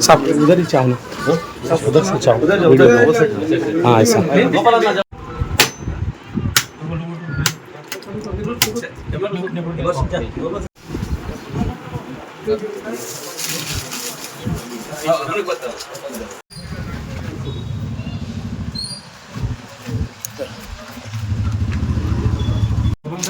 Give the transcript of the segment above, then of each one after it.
सब उधर ही चाहूँ सब उधर से चाहूँ हाँ ऐसा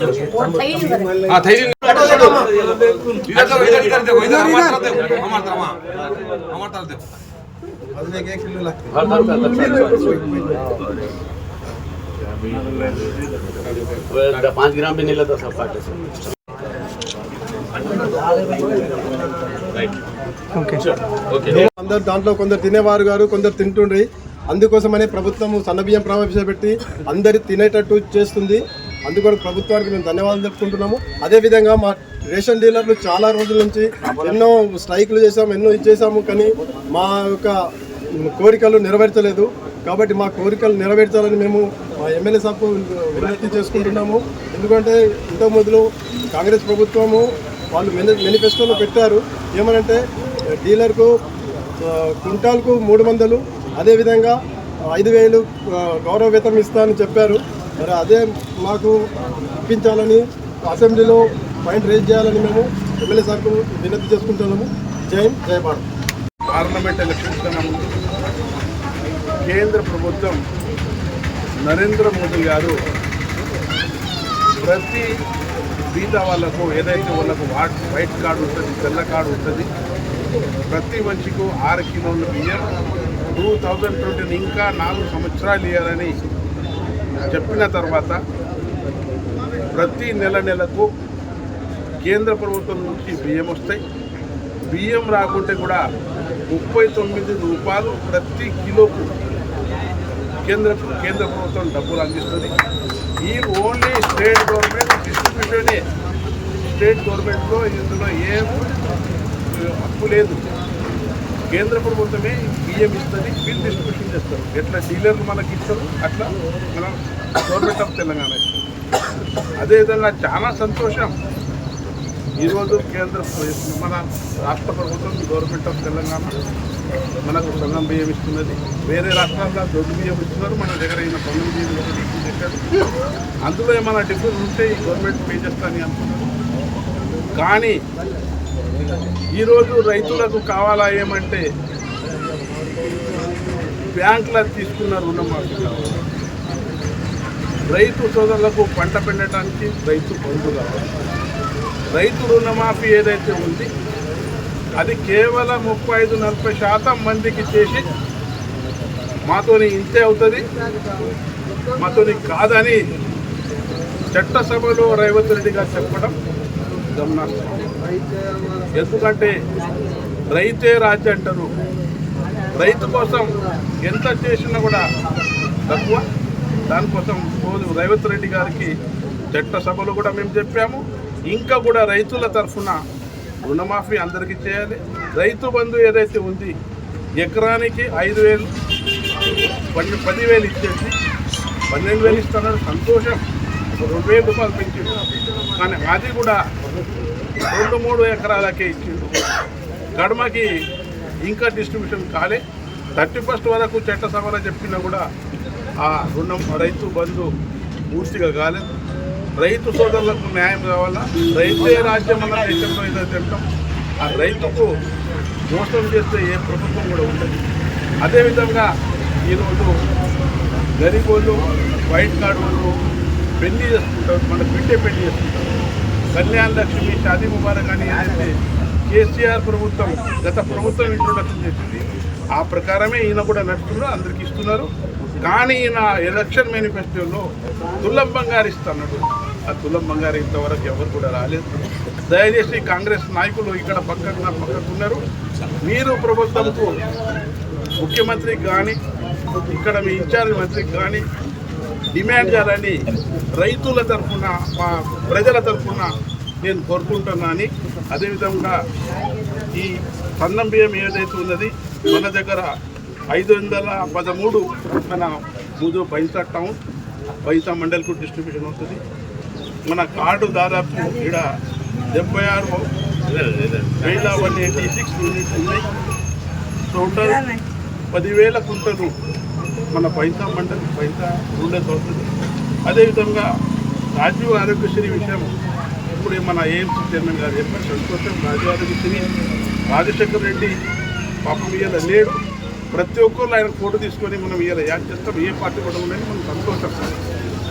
ఇస్తాం पाँच ग्राम भी नहीं लेता सब काटे से అందరు దాంట్లో కొందరు తినేవారు గారు కొందరు తింటుండ్రి అందుకోసమనే ప్రభుత్వం సన్నబియ్యం ప్రవేశపెట్టి అందరి తినేటట్టు చేస్తుంది అందుకొరకు ప్రభుత్వానికి మేము ధన్యవాదాలు తెలుపుకుంటున్నాము. అదేవిధంగా మా రేషన్ డీలర్లు చాలా రోజుల నుంచి ఎన్నో స్ట్రైక్లు చేసాము ఎన్నో ఇచ్చేసాము కానీ మా యొక్క కోరికలు నెరవేర్చలేదు. కాబట్టి మా కోరికలు నెరవేర్చాలని మేము మా ఎమ్మెల్యే సభకు విజ్ఞప్తి చేసుకుంటున్నాము. ఎందుకంటే ఇంతకు మొదలు కాంగ్రెస్ ప్రభుత్వము వాళ్ళు మెని మేనిఫెస్టోలో పెట్టారు. ఏమనంటే డీలర్కు ఆ, క్వింటాల్కు మూడు వందలు అదేవిధంగా ఐదు వేలు ఆ, గౌరవ వేతనం ఇస్తానని చెప్పారు. మరి అదే మాకు ఇప్పించాలని అసెంబ్లీలో పాయింట్ రేజ్ చేయాలని మేము ఎమ్మెల్యే సార్కు విన్నతి చేసుకుంటున్నాము. జై హింద్, జై భారత్. పార్లమెంట్ ఎలక్షన్స్ ముందు కేంద్ర ప్రభుత్వం నరేంద్ర మోదీ గారు ప్రతి బీద వాళ్ళకు ఏదైతే వాళ్ళకు వాట్ వైట్ కార్డు ఉంటుంది తెల్ల కార్డు ఉంటుంది ప్రతి మనిషికి ఆరు కిలోల బియ్యం టూ థౌజండ్ ట్వంటీని ఇంకా నాలుగు సంవత్సరాలు ఇవ్వాలని చెప్పిన తర్వాత ప్రతి నెల నెలకు కేంద్ర ప్రభుత్వం నుంచి బియ్యం వస్తాయి. బియ్యం రాకుంటే కూడా ముప్పై తొమ్మిది రూపాయలు ప్రతి కిలోకు కేంద్ర కేంద్ర ప్రభుత్వం డబ్బులు అందిస్తుంది. ఈ ఓన్లీ స్టేట్ గవర్నమెంట్ డిస్ట్రిబ్యూషనే స్టేట్ గవర్నమెంట్లో ఇందులో ఏం హక్కు లేదు. కేంద్ర ప్రభుత్వమే బియ్యం ఇస్తుంది బిల్ డిస్ట్రిబ్యూషన్ చేస్తారు ఎట్లా డీలర్లు మనకి ఇస్తారు అట్లా మన గవర్నమెంట్ ఆఫ్ తెలంగాణ అదేవిధంగా చాలా సంతోషం. ఈరోజు కేంద్ర మన రాష్ట్ర ప్రభుత్వం గవర్నమెంట్ ఆఫ్ తెలంగాణ మనకు సగం బియ్యం ఇస్తున్నది. వేరే రాష్ట్రాల్లో దొడ్డు బియ్యం ఇస్తున్నారు మన దగ్గర అయిన పన్ను బియ్యం అందులో ఏమైనా డిఫరెన్స్ ఉంటే ఈ గవర్నమెంట్ పే చేస్తానని అనుకున్నారు. కానీ ఈరోజు రైతులకు కావాలా ఏమంటే బ్యాంకులో తీసుకున్న రుణమాఫీ కావాలి. రైతు సోదరులకు పంట పెట్టడానికి రైతు బంధు కావాలి. రైతు రుణమాఫీ ఏదైతే ఉంది అది కేవలం ముప్పై ఐదు నలభై శాతం మందికి చేసి మాతోని ఇంతే అవుతుంది మాతోని కాదని చట్టసభలో రేవంత్ రెడ్డి గారు చెప్పడం గమనార్హం. ఎందుకంటే రైతే రాజు అంటారు. రైతు కోసం ఎంత చేసినా కూడా తక్కువ. దానికోసం రోజు రేవంత్ రెడ్డి గారికి చట్టసభలో కూడా మేము చెప్పాము. ఇంకా కూడా రైతుల తరఫున రుణమాఫీ అందరికీ చేయాలి. రైతు బంధు ఏదైతే ఉంది ఎకరానికి ఐదు వేలు పన్నె పదివేలు ఇచ్చేసి పన్నెండు వేలు ఇస్తున్నారు. సంతోషం. రెండు వేల రూపాయలు పెంచింది కానీ అది కూడా రెండు మూడు ఎకరాలకే ఇచ్చిండు. గడమకి ఇంకా డిస్ట్రిబ్యూషన్ కాలే. థర్టీ ఫస్ట్ వరకు చట్టసభలో చెప్పినా కూడా ఆ రుణం రైతు బంధు పూర్తిగా కాలేదు. రైతు సోదరులకు న్యాయం కావాలా? రైతే రాజ్యం అన్న దేశంలో ఏదో తింటాం. ఆ రైతుకు మోసం చేస్తే ఏ ప్రభుత్వం కూడా ఉండదు. అదేవిధంగా ఈరోజు గరీబ్ వాళ్ళు వైట్ కార్డు వాళ్ళు పెళ్ళి చేసుకుంటారు మన బిడ్డే పెళ్ళి చేసుకుంటారు. కళ్యాణ లక్ష్మి షాదీ ముబారక్ అని ఏదైతే కేసీఆర్ ప్రభుత్వం గత ప్రభుత్వం ఇంట్రొడక్షన్ చేసింది. ఆ ప్రకారమే ఈయన కూడా నడుస్తున్నారు అందరికి ఇస్తున్నారు. కానీ ఈయన ఎలక్షన్ మేనిఫెస్టోలో తులం బంగారు ఇస్తున్నాడు ఆ తులం బంగారు ఇంతవరకు ఎవరు కూడా రాలేదు. దయచేసి కాంగ్రెస్ నాయకులు ఇక్కడ పక్కన పక్కకున్నారు. మీరు ప్రభుత్వంకు ముఖ్యమంత్రికి కానీ ఇక్కడ మీ ఇన్ఛార్జ్ మంత్రికి కానీ డిమాండ్ చేయాలని రైతుల తరఫున మా ప్రజల తరఫున నేను కోరుకుంటున్నాను అదేవిధంగా ఈ సన్నం బియ్యం ఏదైతే ఉన్నది మన దగ్గర ఐదు వందల పదమూడు మన మూడు పైసా టౌన్ పైసా మండల్కు డిస్ట్రిబ్యూషన్ అవుతుంది. మన కార్డు దాదాపు ఇక్కడ డెబ్బై ఆరు వేల వన్ ఎయిటీ సిక్స్ యూనిట్స్ ఉన్నాయి. టోటల్ పదివేల కుంటలు మన పైసా మండలి పైసా ఉండేది అవుతుంది అదేవిధంగా రాజీవ్ ఆరోగ్యశ్రీ విషయం ఇప్పుడు మన ఏఎంసీ చైర్మన్ గారు చెప్పారు. సంతోషం రాజీవ్ ఆరోగ్యశ్రీ రాజశేఖర్ రెడ్డి పాపం ఇవాళ లేడు. ప్రతి ఒక్కరు ఆయన ఫోటో తీసుకొని మనం ఇవాళ యాడ్ చేస్తాం. ఏ పార్టీ కూడా ఉండని మనం సంతోషం.